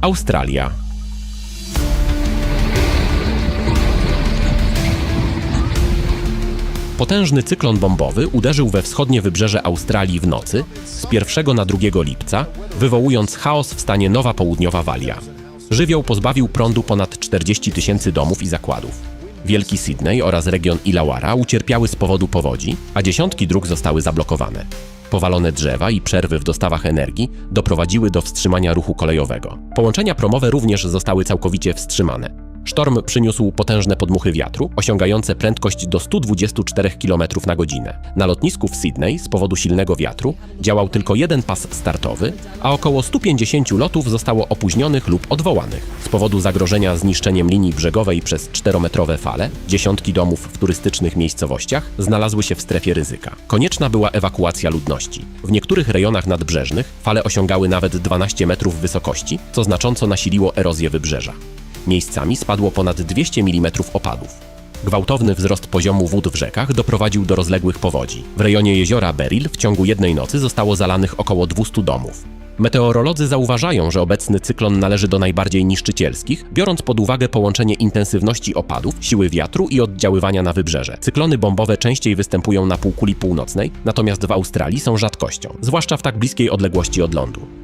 Australia. Potężny cyklon bombowy uderzył we wschodnie wybrzeże Australii w nocy z 1 na 2 lipca, wywołując chaos w stanie Nowa Południowa Walia. Żywioł pozbawił prądu ponad 40 tysięcy domów i zakładów. Wielki Sydney oraz region Illawarra ucierpiały z powodu powodzi, a dziesiątki dróg zostały zablokowane. Powalone drzewa i przerwy w dostawach energii doprowadziły do wstrzymania ruchu kolejowego. Połączenia promowe również zostały całkowicie wstrzymane. Sztorm przyniósł potężne podmuchy wiatru, osiągające prędkość do 124 km na godzinę. Na lotnisku w Sydney z powodu silnego wiatru działał tylko jeden pas startowy, a około 150 lotów zostało opóźnionych lub odwołanych. Powodu zagrożenia zniszczeniem linii brzegowej przez 4-metrowe fale, dziesiątki domów w turystycznych miejscowościach znalazły się w strefie ryzyka. Konieczna była ewakuacja ludności. W niektórych rejonach nadbrzeżnych fale osiągały nawet 12 metrów wysokości, co znacząco nasiliło erozję wybrzeża. Miejscami spadło ponad 200 mm opadów. Gwałtowny wzrost poziomu wód w rzekach doprowadził do rozległych powodzi. W rejonie jeziora Beryl w ciągu jednej nocy zostało zalanych około 200 domów. Meteorolodzy zauważają, że obecny cyklon należy do najbardziej niszczycielskich, biorąc pod uwagę połączenie intensywności opadów, siły wiatru i oddziaływania na wybrzeże. Cyklony bombowe częściej występują na półkuli północnej, natomiast w Australii są rzadkością, zwłaszcza w tak bliskiej odległości od lądu.